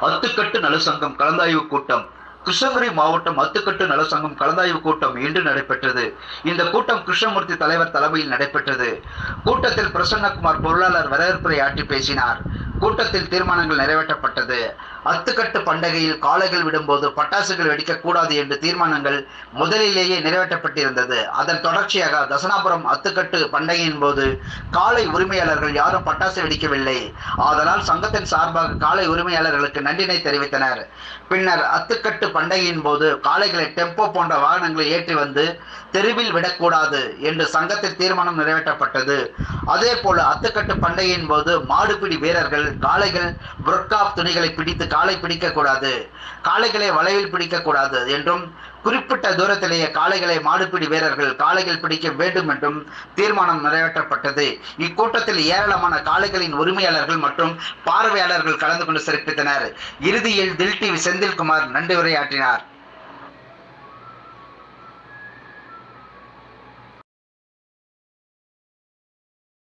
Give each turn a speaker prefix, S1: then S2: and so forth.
S1: அத்துக்கட்டு நலசங்கம் கலந்தாய்வு கூட்டம். கிருஷ்ணகிரி மாவட்டம் அத்துக்கட்டு நலசங்கம் கலந்தாய்வு கூட்டம் இன்று நடைபெற்றது. இந்த கூட்டம் கிருஷ்ணமூர்த்தி தலைவர் தலைமையில் நடைபெற்றது. கூட்டத்தில் பிரசன்னகுமார் பொருளாளர் வரவேற்புரை ஆற்றி பேசினார். கூட்டத்தில் தீர்மானங்கள் நிறைவேற்றப்பட்டது. அத்துக்கட்டு பண்டிகையில் காளைகள் விடும்போது பட்டாசுகள் வெடிக்கக்கூடாது என்று தீர்மானங்கள் முதலிலேயே நிறைவேற்றப்பட்டிருந்தது. அதன் தொடர்ச்சியாக தசனாபுரம் அத்துக்கட்டு பண்டிகையின் போது காளை உரிமையாளர்கள் யாரும் பட்டாசு வெடிக்கவில்லை. ஆதலால் சங்கத்தின் சார்பாக காளை உரிமையாளர்களுக்கு நன்றினை தெரிவித்தனர். பின்னர் அத்துக்கட்டு பண்டிகையின் போது காளைகளை டெம்போ போன்ற வாகனங்களை ஏற்றி வந்து தெருவில் விடக்கூடாது என்று சங்கத்தில் தீர்மானம் நிறைவேற்றப்பட்டது. அதே போல அத்துக்கட்டு பண்டிகையின் போது மாடுபிடி வீரர்கள் காளைகள் புரக்காப் துணிகளை பிடித்து காளை பிடிக்கக்கூடாது. காளைகளை வளைவில் பிடிக்கக்கூடாது என்றும் குறிப்பிட்ட தூரத்திலேயே காளைகளை மாடுபிடி வீரர்கள் காளைகள் பிடிக்க வேண்டும் என்றும் தீர்மானம் நிறைவேற்றப்பட்டது. இக்கூட்டத்தில் ஏராளமான காளைகளின் உரிமையாளர்கள் மற்றும் பார்வையாளர்கள் கலந்து கொண்டு சிறப்பித்தனர். இறுதியில் தில் டி செந்தில்குமார் நன்றி உரையாற்றினார்